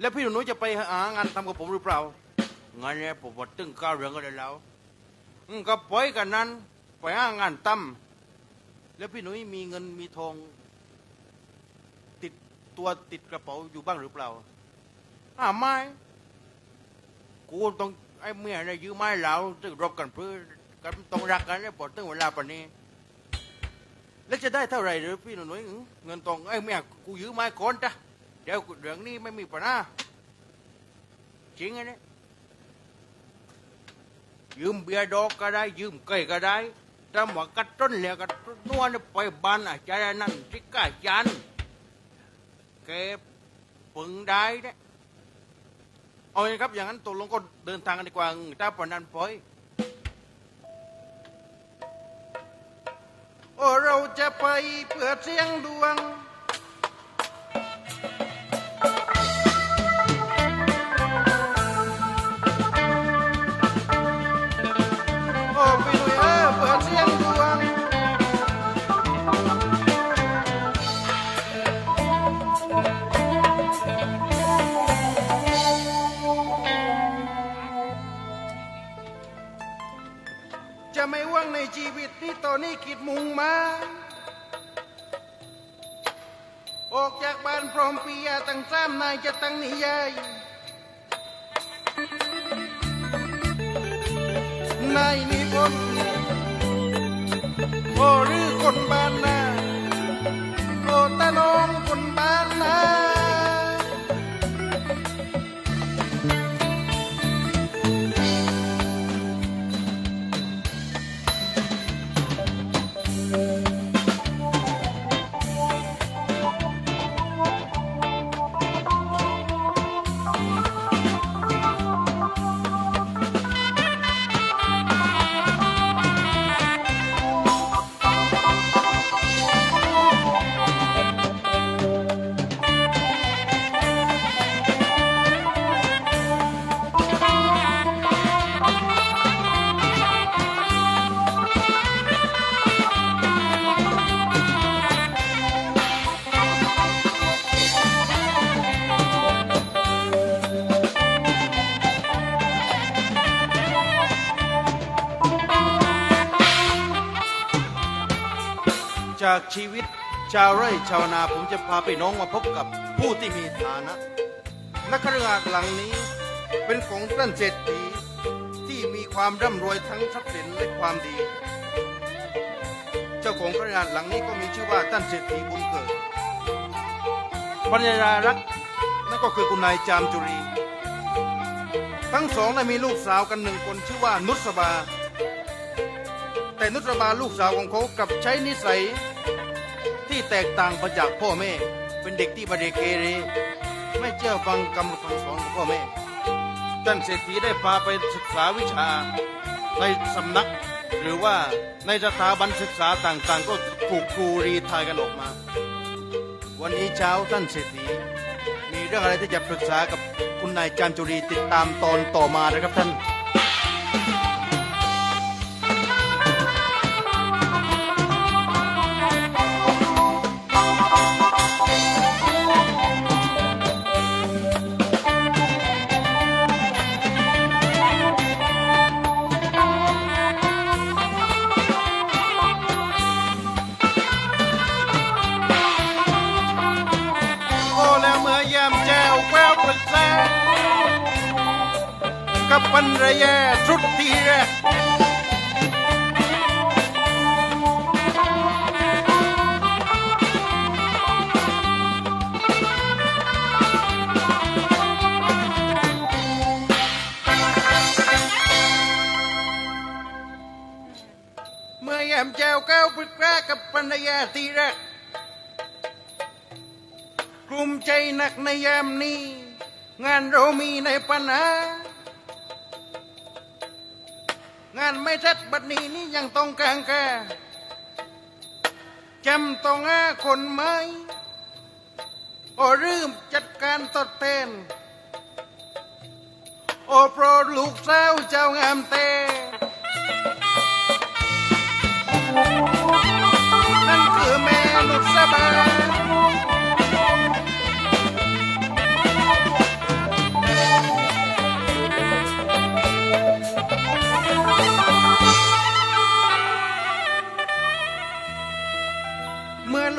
แล้วพี่หนูจะไปหางานทำกับผมหรือเปล่า งานเนี้ยผมว่าตึงก้าวเรื่องกันเลยแล้วอืมก็ปล่อยกันนั้นไปหางานตั้มแล้วพี่หนุ่ยมีเงินมีทอง ติดตัวติดกระเป๋าอยู่บ้างหรือเปล่าอ่าไม่กูต้องไอ้เมียเนี่ยยืมไม้เหลาตึงรบกันเพื่อกันต้องรักกันเนี่ยพอตึงเวลาปานนี้ แล้วจะได้เท่าไหร่หรือพี่หนุ่ยเงินทองไอ้เมียกูยืมไม้ก่อนจ้ะ เดี๋ยวเรื่องนี้ไม่มีปัญหาจริงไงเนี่ยยืมเบียร์ดอกก็ได้ ยืมไก่ก็ได้แต่หมากระต้นเหลียกระต้นนวลเนี่ยไปบ้านอาจารย์นั่นที่กาจันแกปึงได้เนี่ยเอาไงครับ อย่างนั้นตกลงก็เดินทางกันดีกว่าถ้าปนันปอยโอ้เราจะไปเพื่อเสียงดวง ตที่ตอนนี้คิดมุงมา ออกจากบ้านพร้อมปียาตั้งสามนายจะตั้งนิยายนายนิพนธ์โอ้หรือคนบ้านนา จากชีวิตชาวไร่ชาวนาผมจะพาไปน้องมาพบกับผู้ที่มีฐานะนักครานหลังนี้เป็นของท่านเศรษฐีที่มีความร่ำรวยทั้งทรัพย์สินและความดี เจ้าของครานหลังนี้ก็มีชื่อว่าท่านเศรษฐีบุญเกิดภรรยารักนั่นก็คือคุณนายจามจุรี ทั้งสองได้มีลูกสาวกันหนึ่งคนชื่อว่านุสบา แต่นุชบาลูกสาวของเขากลับใช้นิสัย ที่แตกต่างไปจากพ่อแม่ เป็นเด็กที่บไดีเกเรไม่เชื่อฟังคำคำสอนของพ่อแม่ท่านเศรษฐีได้พาไปศึกษาวิชาในสำนัก หรือว่าในสถาบันศึกษาต่างๆ ก็ถูกครูรีไทายกันออกมา วันนี้เช้าท่านเศรษฐีมีเรื่องอะไรที่จะปรึกษากับคุณนายจามจุรีติดตามตอนต่อมานะครับท่าน ยามนี้งานเรามีในปัญหางานไม่ชัดบัดนี้นี่ยังต้องกางแกจำต้องหาคนไหมโอ้ลืมจัดการตดเต้นโอ้โปรดลูกสาวเจ้างามเตนั่นคือแม่นุษบา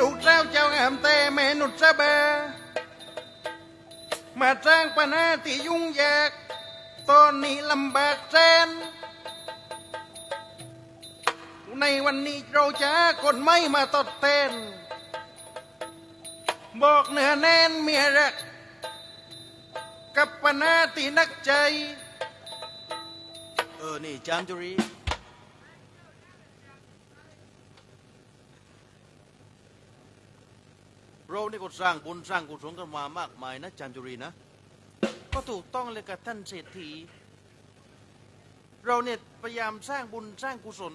ลูกเจ้าเจ้าแอมเต่แม่นุชบามาจ้างปัญาที่ยุ่งยากตอนนี้ลำบากแสนในวันนี้เราจะคนไม่มาตดเต้น บอกเนื้อแน่นเมียรักกับปัญาตีนักใจ เออ นี่จามจุรี เรานี่ก็สร้างบุญสร้างกุศลกันมามากมายนะจามจุรีนะ ก็ถูกต้องเลยกับท่านเศรษฐี เราเนี่ยพยายามสร้างบุญสร้างกุศล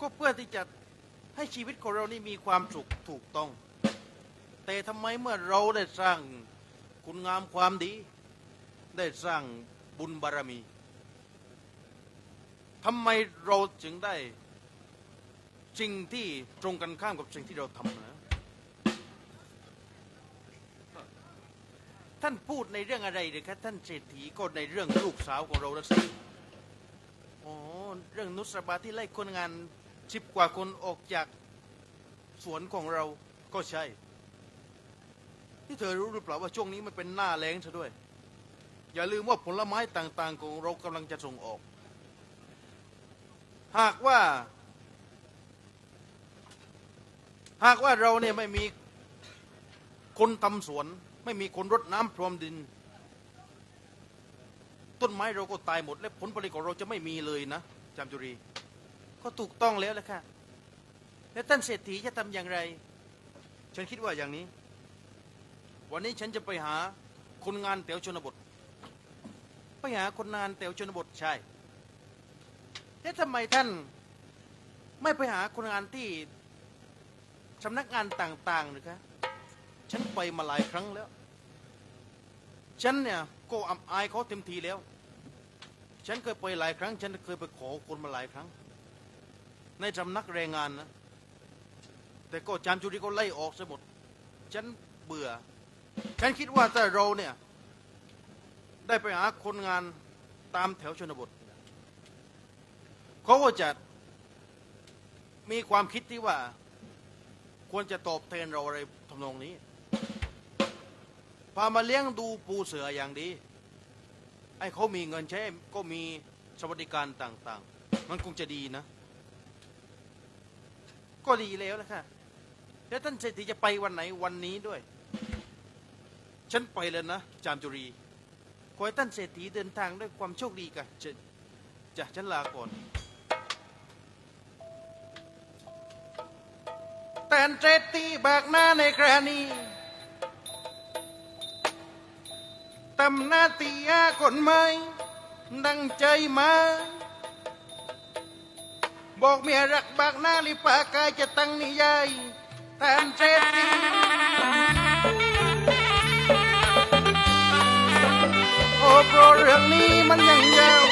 ก็เพื่อที่จะให้ชีวิตของเรานี่มีความสุขถูกต้อง แต่ทำไมเมื่อเราได้สร้างคุณงามความดี ได้สร้างบุญบารมีทำไมเราจึงได้สิ่งที่ตรงกันข้ามกับสิ่งที่เราทำนะ ท่านพูดในเรื่องอะไรเลยครับท่านเศรษฐีก็ในเรื่องลูกสาวของเราละสิอ๋อเรื่องนุสบาที่ไล่คนงานสิบกว่าคนออกจากสวนของเราก็ใช่ ที่เธอรู้หรือเปล่าว่าช่วงนี้มันเป็นหน้าแล้งซะด้วย อย่าลืมว่าผลไม้ต่างๆ ของเรากำลังจะส่งออก หากว่า หากว่าเราเนี่ยไม่มีคนทำสวน ไม่มีคนรดน้ำพรวมดิน ต้นไม้เราก็ตายหมด และผลผลิตของเราจะไม่มีเลยนะจามจุรี ก็ถูกต้องแล้วแหละค่ะ แล้วท่านเศรษฐีจะทำอย่างไร ฉันคิดว่าอย่างนี้ วันนี้ฉันจะไปหาคนงานแถวชนบท ไปหาคนงานแถวชนบทใช่แล้วทำไมท่านไม่ไปหาคนงานที่สำนักงานต่างๆหรือคะ ฉันไปมาหลายครั้งแล้ว ฉันเนี่ยก็อับอายเขาเต็มทีแล้ว ฉันเคยไปหลายครั้ง ฉันเคยไปขอคนมาหลายครั้ง ในสำนักแรงงานนะ แต่ก็จามจุรีก็ไล่ออกซะหมด ฉันเบื่อ ฉันคิดว่าถ้าเราเนี่ย ได้ไปหาคนงานตามแถวชนบท เขาก็จะมีความคิดที่ว่าควรจะตอบแทนเราอะไรทำนองนี้ พามาเลี้ยงดูปูเสืออย่างดีไอ้เขามีเงินใช้ก็มีสวัสดิการต่าง ๆ มันคงจะดีนะ ก็ดีแล้วนะค่ะแล้วท่านเศรษฐีจะไปวันไหนวันนี้ด้วย ฉันไปแล้วนะ จามจุรี ขอให้ท่านเศรษฐีเดินทางด้วยความโชคดีกันจะจะฉันลาก่อน แต่เศรษฐีแบกหน้าในครนี้ ตำนาตีอาคนไม่ดังใจมา บอกเมียรักบากหน้าลิปากายจะตั้งนิยายแทนเจดีโอ้เพราะเรื่องนี้มันยังยาว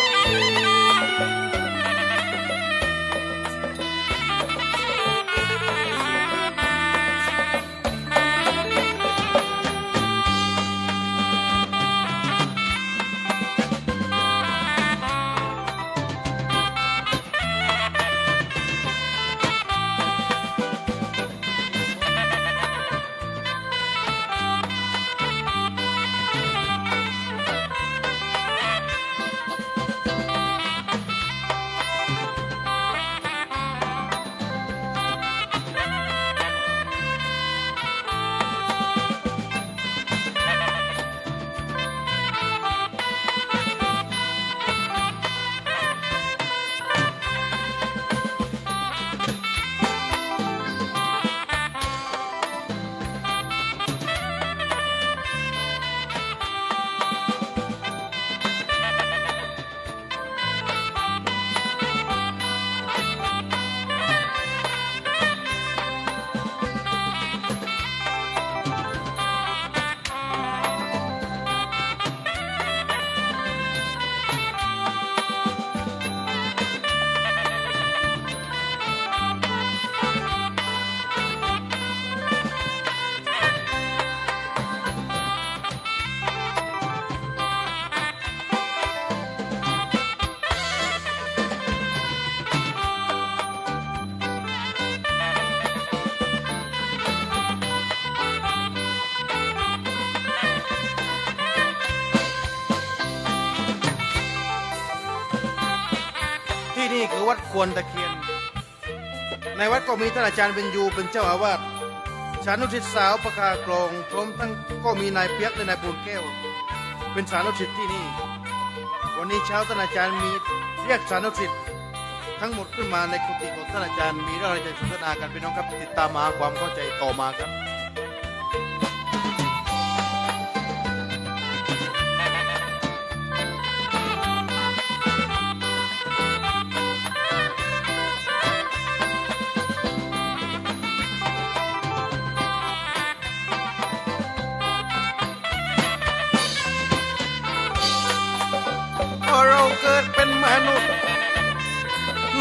วัดควรตะเคียน ในวัดก็มีท่านอาจารย์เป็นยูเป็นเจ้าอาวาสชานุทิศสาวประคากรองพร้อมทั้งก็มีนายเปียกและนายปูนแก้ว เป็นสานุทิศที่นี่ วันนี้เช้าท่านอาจารย์มีเรียกสานุทิศทั้งหมดขึ้นมาในกุฏิของท่านอาจารย์มีเรื่องอะไรจะสนทนากันพี่น้องครับติดตามมาความเข้าใจต่อมาครับ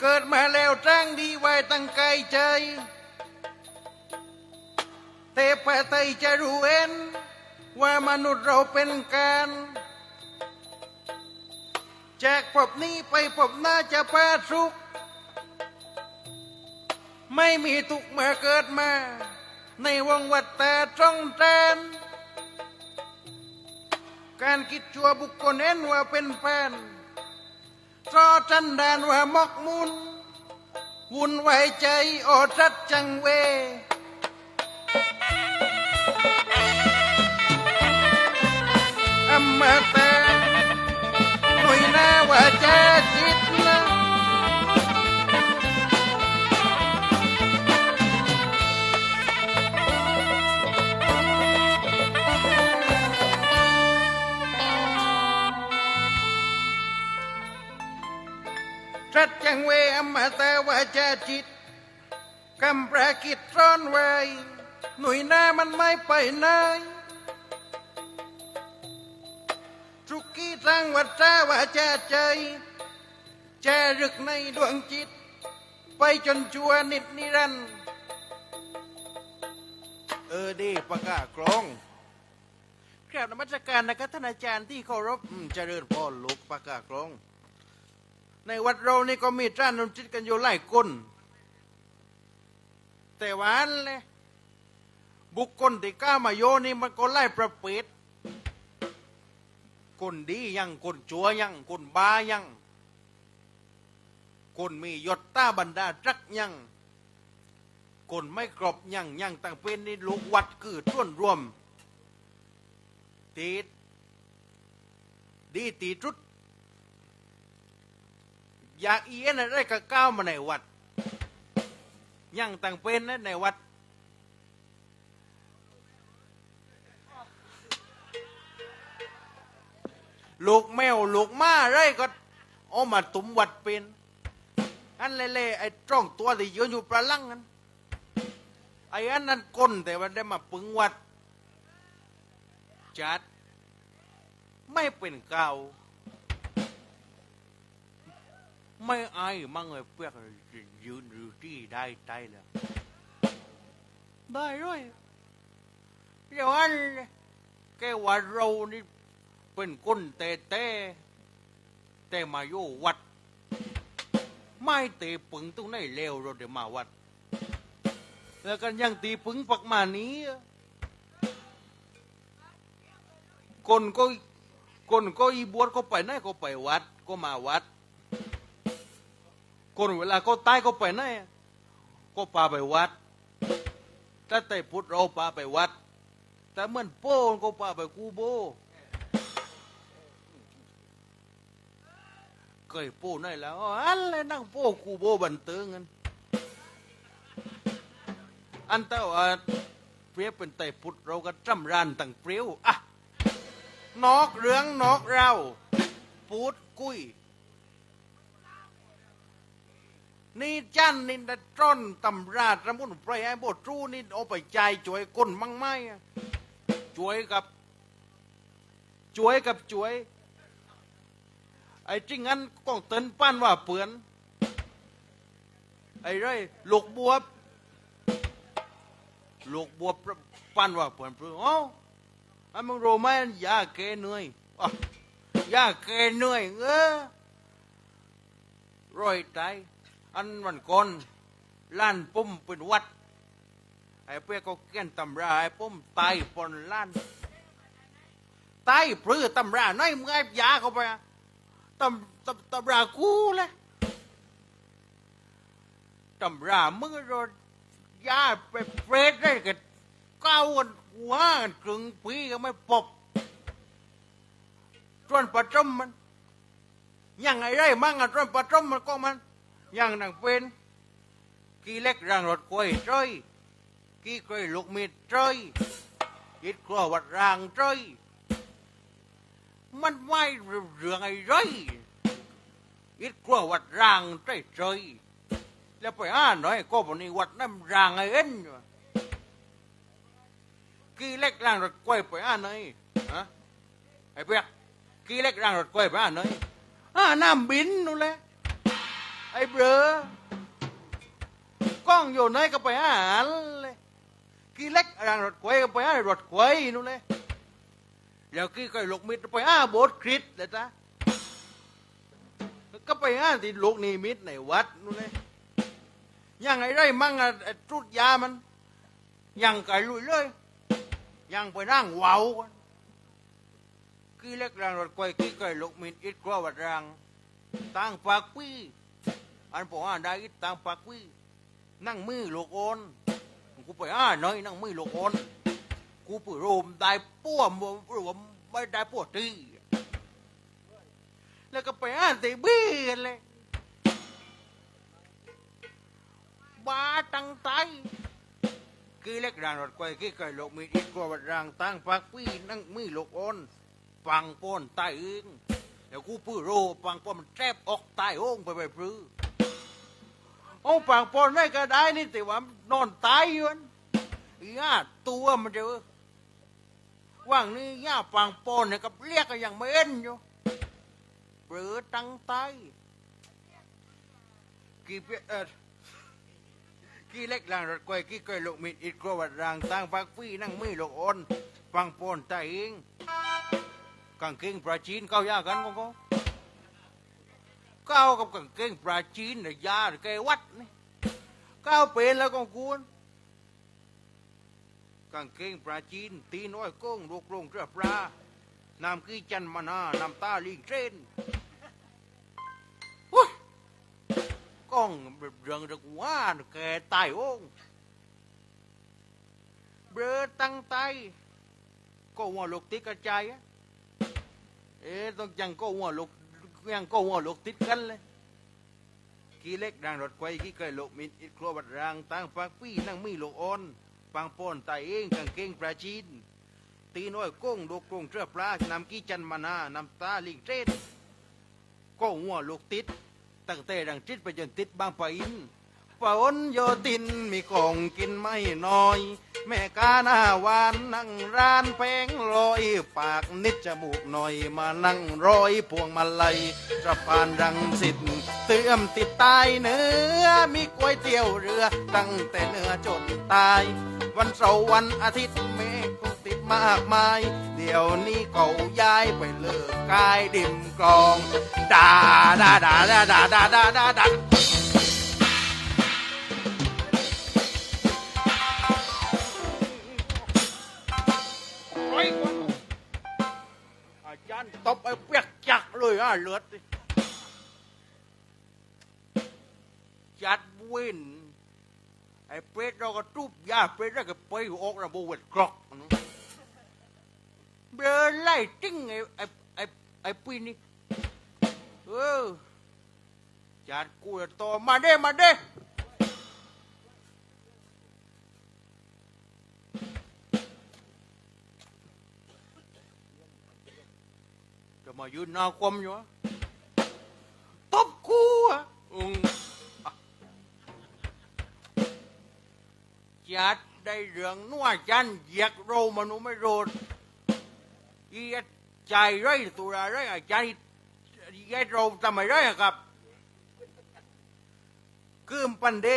เกิดมาแล้วจ้างดีไว้ตั้งไกลใจแต่พไตจะรู้เอ็นว่ามนุษย์เราเป็นการจากพบนี้ไปพบหน้าจะพาสุข ไม่มีทุกข์เมื่อเกิดมา ในวงวัฏแต่จ้องแตนการคิดชั่วบุคคลเห็นว่าเป็นแฟน เพราะจันดานว่ามกมุนวุ่นวายใจอดรัดจังเวอำมาตะหน่วยหน้าว่าจะจิต รัสจังเวอมตะวาจาจิตกำประกิจร้อนไว้หน่วยหน้ามันไม่ไปไหนทุกกี้ทางวัดจาวาจาใจแจรึกในดวงจิต ไปจนจัวนิดนิรันดร์เออดีประกาศกรองกราบนมัสการนะครับท่านอาจารย์ที่เคารพอืมเจริญพ่อลูกประกาศกรอง ในวัดเรานี่ก็มีจ้านนจิตกันอยู่หลายคนแต่วันเลยบุคคลที่กล้ามาโยนี่มันก็ไล่ประเภทคนดียังคนจัวยังคนบ้ายังคนมียศต้าบรรดาจักยังคนไม่กรอบยังยังต่างเป็นนี่ลูกวัดคือต้วนรวมตีดดีตีจุด อยากเอียนอะไรก็ก้าวมาในวัดยังต่างเป็นนะในวัด ลูกแมวลูกม้าไรก็เอามาตุ่มวัดเป็นอันเล่ๆไอ้จ้องตัวที่ยืนอยู่ประลังนั้นไอ้อันนั้นก้นแต่ว่าได้มาปึงวัด จัด ไม่เป็นเก่า ไม่อายมั่งเลยเปียกยืนอยู่ที่ได้ใจแล้วได้ด้วยเดี๋ยวอันแกว่าเรานี่เป็นคนแต่แต่แต่มาโยวัด ไม่เตะปึงตรงไหนเลวเราเดี๋ยวมาวัด แล้วกันยังตีปึงปักมานี้คนก็คนก็อีบวชก็ไปไหนก็ไปวัด ก็มาวัด คนเวลาเขาตายเขาไปไหนก็พาไปวัด ถ้าแต่พุทธเราพาไปวัด แต่เหมือนโป้ก็พาไปกูโบเคยโป้ไหนแล้วอ๋ออันเลยนั่งโป้กูโบบันเติงกันอันแต่าเปรียบเป็นแต่พุทธเราก็จำรานตั้งเปรียวอะนอกเรื่องนอกเรา พูดกุ้ย นี่จันนี่นะจ้อนตำราสมุนไพรไอ้บทรู้นี่เอาไปใจจ่วยก้นมั่งไหมอะจ่วยกับจ่วยกับจ่วย ไอ้จริงงั้นก็เตือนปั้นว่าเปือน ไอ้ไรลูกบวบลูกบวบปั้นว่าเปือนเปือนเอ้าไอ้มึงโรู้ไหมยาแกเหนื่อยอยาแกเหนื่อยเออร้อยใจ อันวันก่อนล้านปุ่มเป็นวัดไอ้เพื่อก็เกี้ยนตำราไอ้ปุ่มตายปนล้านตายเพื่อตำราน้อยมึงไอ้ยาเข้าไปตำตำตำรากูเลยตำรามึงรถยาไปเฟรดได้กันเก้าวันหัวกันครึ่งปีก็ไม่ปบจนประจมมันยังไงไรมั่งอะจนประจมมันก็มัน ยังนังเป็นกี่เล็กรางรถกล้วยจ้อยกี่กล้วยลูกมีดจ้อยยิดครัววัดรางจ้อยมันไม่เรื่องไอ้ไรอิดกลัววัดรางใจใจแล้วไปอ่านหน่อยก็บอกนี่วัดน้ำรางไอ้เอ็นกี่เล็กรางรถกล้วยไปอ่านหน่อยฮะไอ้เปียกกี่เล็กรางรถกล้วยไปอ่านหน่อยอ่าน้ำบินนู่นแหละ ไอ้เบลอกล้องอยู่ไหนก็ไปอ่านเลยกี่เล็กรางรถกล้วยก็ไปอ่านรถกล้วยนู่นเลยแล้วกี้ก็ลูกมิตรไปอาโบสถ์คริสต์เลยจ้ะก็ไปอาที่ลูกนิมิตในวัดนู่นเลยยังไงได้มั่งอะไอจุดยามัน ยังไก่ลุยเลย ยังไปนั่งเว้ากันกี้เล็กรงรถไฟกี้ไก่ลูกมิตรอิดกลัววัดรางตั้งปากปี้ อันบอกอ่าได้ตั้งปากปี้นั่งมือโลกอนกูไปอ้าหน่อยนั่งมือโลกอนกูปืโรมได้ป้วมรวมไม่ได้ปวดทีแล้วก็ไปอ่านตีบี้กันเลยบาตังใจกี่เล็กรางรถไฟกี่ไก่โลกมีอีกกว่าวัดรางตั้งปักปี้นั่งมีลูกอนฟังป้อนตายเองเดี๋ยวกูปื้อโรฟังป้นมันแทบออกตายโอ่งไปไปปื้อ โอ้ฟังปอนไม่ก็ได้นี่แต่ว่านอนตายอยู่นั่นอีห่าตัวมันเจอว่างนี้ย่าปังปอนเนี่ยกับเรียกก็ยังไม่เอ็นอยู่เปือตั้งไตกี่เปียเออกี่เล็กลางรถกวยกี่ก้อยลูกมิดอิดกวัดรางตั้งปักฟี่นั่งมือลูกอ่อนปังปอนตาเองกางเกงปลาจีนเข้ายากันก็ก็ ก้าวกับกางเกงปลาจีนเนี่ยยาแกวัดนี่ก้าวเป็นแล้วก็กูนกางเกงปลาจีน ตีน้อยก้งลูกโรงเรือปลานำกี้จันมานานำตาลิงเทรนก้องเรื่องรื่องว่าแกตายอ่งเบลอตั้งไตก็หัวลูกติดกระจายเอ๊ะต้องยังก็หัวลูก ยังก็หัวลูกติดกันเลยกี่เล็กดังรถไฟกี่เคยลูกมินอิดครัวบัดรางตั้งปากปี้นั่งมีลูกอ่อนปังปอนไตเองกางเกงปลาจีนตีน้อยก้งลูกกรงเชือปลานำกี้จันมานานำตาลิงเทรนก็หัวลูกติดตั้งแต่ดังจิตไปจนติดบางปะอินปะอนโยตินมีของกินไม่น้อย แม่กาหน้าหวานนั่งร้านแพงลอยปากนิดจมูกหน่อยมานั่งร้อยพวงมาลัยสะพานรังสิตเตื้อมติดตายเนื้อมีก๋วยเตี๋ยวเรือตั้งแต่เนื้อจนตาย วันเสาร์วันอาทิตย์เมฆคงติดมากมาย เดี๋ยวนี้เขาย้ายไปเลิกกายดิมกลองดาดาดาดาดาดาดาดาาจารย์ตบไอ้เปียกจักเลยอะเลือดจัดวินไอ้เป็ดเราก็ทุบยาเป็ดแล้วก็ไปออกระบบเวทกรอกเบลไล่ติ้งไอ้ไอ้ไอ้ไอ้ปีนี่เออจัดกูจะต่อมาเด้มาเด้ มายืนหน้าคว่อยู่อะตบกูอะะจัดได้เรื่องนัวจันเหยียกโรมานุไม่โรดเหยียดใจไรตัวไรอาจรย์เหยียดโรมทำไมไรครับคืมปันเด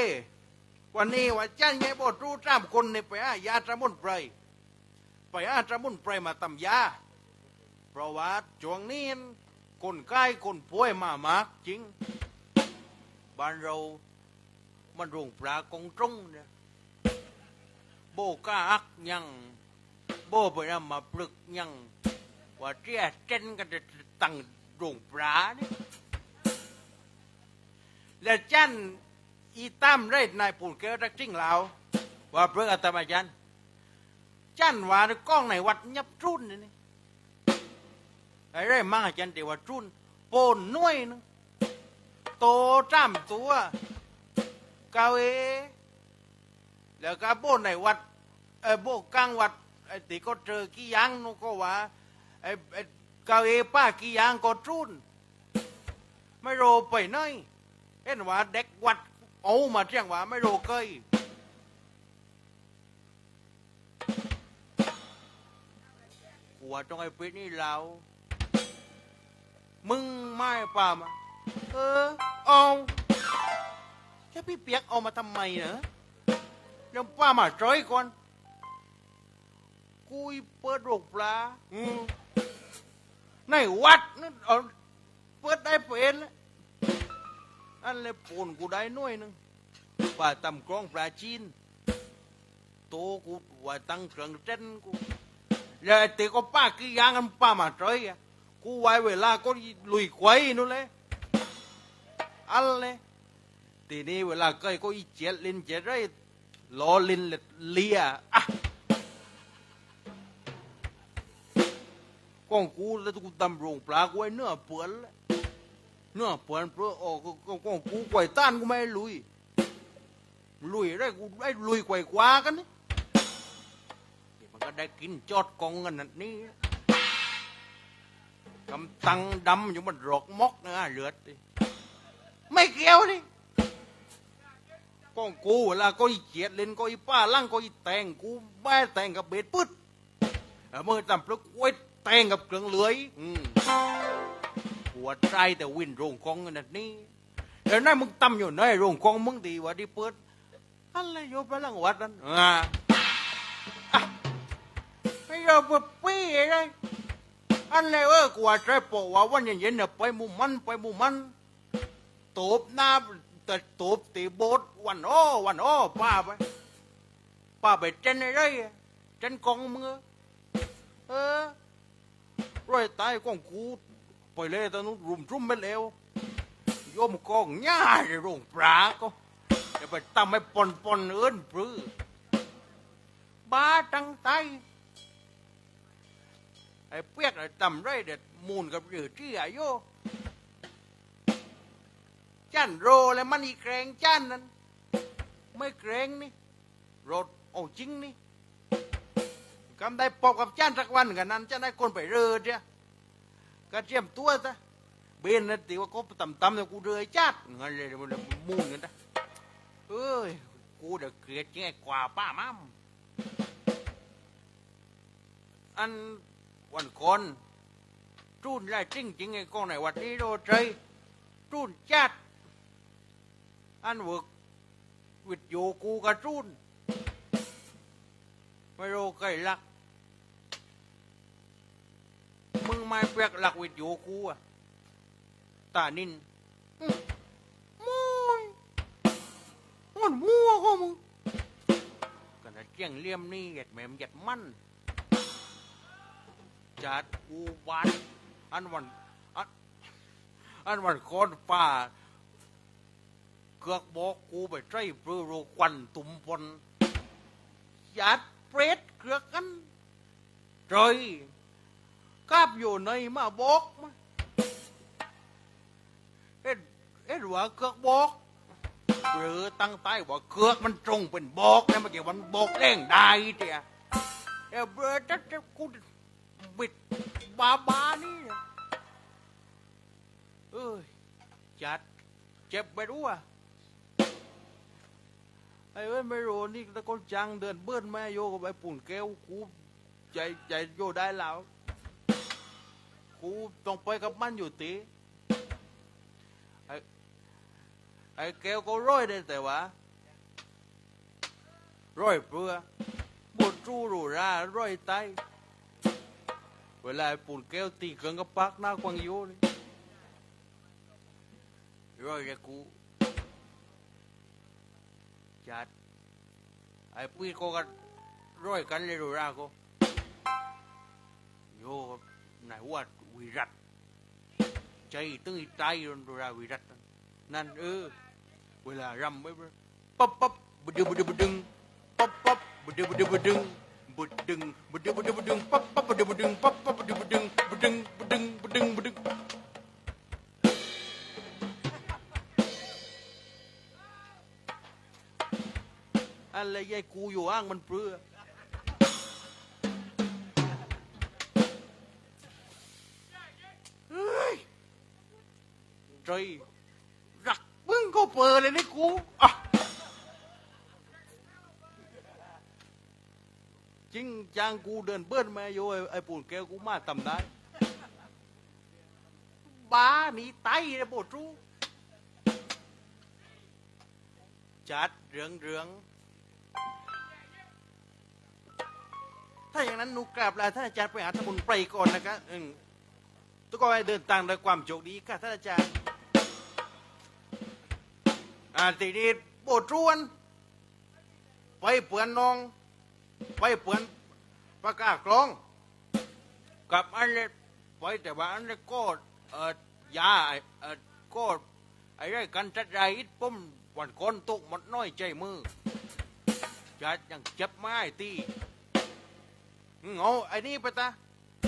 วันนี้ว่าจันไงบอดรู้ตามคนในไปอาญาจระมุนไพรไปอาตระมุนไพรมาตำยา เพราะว่าช่วงนี้คนใกล้คนป่วยมามากจริง บ้านเรา มันโรงปลากงตรงเนี่ยโบก้าอักยังโบไปนำมาปลึกยังว่าเจ้าเจนกันจะตั้งโรงปลาเนี่ยแล้วจันอีตั้มได้นายปูนเกลรักจริงแล้วว่าเพื่ออาตมาจันจันว่ากล้องในวัดยับจุนนี่นี่ ไอ้ไรมั่งอาจันเดี๋ยวว่าจุนโปนน้วยนึงโตจ้ำตัวเกาเอแล้วก็โบในวัดเออโบกลางวัดไอ้ติก็เจอกี่ยังนูก็ว่าไอ้ไอ้เกาเอป้ากี่ยังก็จุนไม่โรไปไหนเห็นว่าเด็กวัดเอามาเที่ยงว่าไม่โรเกยหัวต้องไอ้ปิดนี่เรา มึงไม่ป่ามาเออเอาแค่พี่เปียกเอามาทำไมเนอะเดี๋ยวป้ามาจอยก่อนกุยเปิดโรงปลาอืมในวัดนั่นเอาเปิดได้เป็นแล้วอันเลยปูนกูได้หน่วยหนึงป่าตำกรองปลาจีน โตกูว่าตั้งเครื่องเต้นกูแล้วไอ้เตก็ป้ากี่อยางกันป้ามาจอยอะ กูไว้เวลาก็ลุยควายนู่นเลยอันเลยทีนี้เวลาเกยก็อีเจ็ดลินเจ็ดไรล้อลินเลียอะกองกูแล้วกูตำโรงปลากูไอ้เนื้อเปื่อนแล้วเนื้อเปื่อนเพื่อออกกองกูไกวต้านกูไม่ลุยลุยได้กูได้ลุยไกวกว่ากันนี่มันก็ได้กินจอดกองกันนั่นนี่ำตังดำอยู่มันหลอกมอกนะเลือดดิไม่เกี่ยวนี่ก้องกูเวลาก็อีเกียดเล่นก็อีป้าลั่งก็อีแต่งกูแม่แต่งกับเบ็ดปึ๊ดเมื่อตำปลึกไว้แต่งกับเครื่องเลื้อยอืมปวใจแต่วินโรงกองนั่นนี่เดี๋ยวนั้นมึงตำอยู่ไหนโรงกองมึงดีวะที่เปิดอะไรโยบไปลังวัดนั้นอ่าอะให้เราไปปี้อะไร อันเลยเออกว่าใจปอกว่าวันเย็นๆเนี่ยไปหมุมมันไปหมุมมันตบหน้าแต่ตบตีโบดวันโอ้วันโอ้ป้าไปป้าไปเจนอะไรเจนกองมึงอเออร้อยตายกองกูไปเลยตอนนู้นรุมรุ่มไปแล้วโยมกองง่ายเลยโรงปลาก็จะไปตั้งไม่ปนปนเอินปรือบ้าตั้งไต ไอ้เปียกไอ้ตำไรเด็ดมูลกับหรือที่อายุจันโรแล้วมันอีแกรงจันนั้น ไม่แกรงนี่รถโอ้จริงนี่กำได้ปอบกับจันสักวันกันนั้นจะได้คนไปเรือเดียก็เตรียมตัวซะเบนนั่นตีว่าก็ต่ำๆเนี่กูเรือจัดเงั้นเลยมันมุ่งกันนะเอ้ยกูเดือดเกลียดแง่กว่าป้ามั่มอัน วันก่อนจูนได้จริงจริงไอ้กองไหนวัดนี้โดใจจูนจัดอันเวิร์กวิดโยกูกระจุนไม่รู้ใครลัก มึงไม่เปียกหลักวิดโยกูอะตานินอื้อมุยมันมัวก็มึงกันนะเจียงเลี่ยมนี่เหยียดแหมมเหยียดมัน จัดกูวันอันวันอันอันวันคอนป่าเกือกบอกกูไปใจเปลือโรควันตุ่มพลยัดเปรตเกือกกันใจกาบอยู่ในมาบอกมาเอ็ดเอ็ดว่าเกือกบอกหรือตั้งใต้ว่าเกือกมันตรงเป็นบอกนะเมื่อกี้มันบอกเร่งได้เดียเออเบรจัดจัดกู บิดบาบานี่เอ้ยจัดเจ็บไปรู้อะไอ้เอ้ยไม่รู้นี่ตะโกนจังเดินเบิ้ลแม่โยกับไอ้ปุ่นแก้วกูใจใจโยได้แล้วกูต้องไปกับมันอยู่ตีไอ้ไอ้แก้วก็ร้อยได้แต่ว่าร้อยเปลือบุดจูรูราร้อยไต เวลาไอ้ปุ่นแก้วตีเกินกับปักหน้ากวางโยนี่ร้อยเลยกูจัดไอ้ปุ้ยก็กันร้อยกันเลยดูราก็โยน บุดดึงบุดดึงบุดดึงบุดดึงปั๊บปั๊บบุดดึงบุดดึงปั๊บปั๊บบุดดึงบุดดึงบุดดึงบุดดึงบุดดึงบุดดึงอะไรยายกูอยู่อ้างมันเปลือใจรักมึงก็เปิดเลยนี่กูอะ จริงจังกูเดินเบิ้ลมาโยไอ้ไอปูนแก้วกูมาตำได้บ้าหนีไตนะโบดรู้จัดเรืองเรืองถ้าอย่างนั้นหนูกราบลาท่านอาจารย์ไปหาสมุนไพรก่อนนะครับอืมทุกคนเดินทางด้วยความโชคดีค่ะท่านอาจารย์อ่าทีนี้โบทรวน ไปเปือนนอง ไปเปลือนประกาศกลอง กับอันเล็กไปแต่ว่าอันเล็กก็เอ่อยาไอ้เอ่อก็ไอ้ไรกันจัดไรอิดป้มวันก้นตกหมดน้อยใจมือจัดยังเจ็บไม้ตีเอาไอ้นี่ไปตา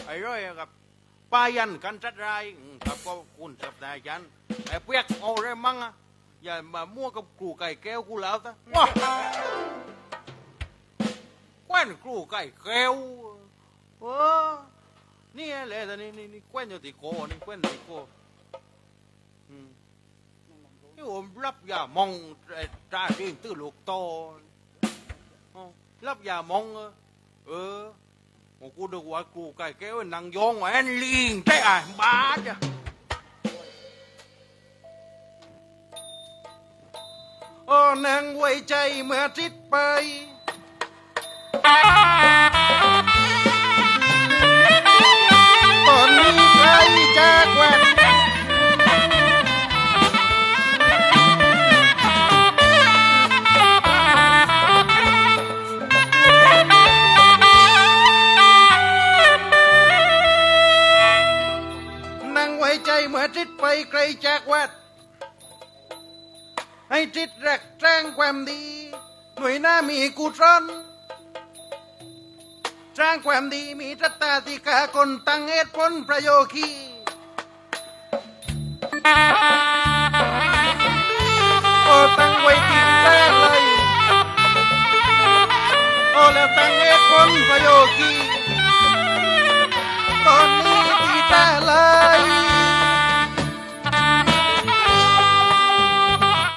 ไอ้ร้อยกับปายันกันจัดไรอืมครับก็คุณสับนายยันไอ้เปียกเอาอะไรมั่งอะอย่ามามั่วกับครูไก่แก้วกูแล้วตะว้า แคว้นครูไก่แก้วเออนี่แหละแต่นี่นี่นี่แคว้นอยู่ที่โกนี่แคว้นที่โกอืมนี่ผมรับยามองไอ้ตาดิ้งตื้อลูกโตอ๋อรับยามองเออเออโอ้กูนึกว่ากูไก่แก้วนังยองแหวนลิงใช่อะบ้าจ้ะโอ้นางไว้ใจเ Ah! ความดีมีรัตตาติกาคนตั้งเอตุผลประโยคี โอ้ตั้งไว้กินแรกเลย โอ้แล้วตั้งเอตุผลประโยคี ตอนนี้ดีแต่เลย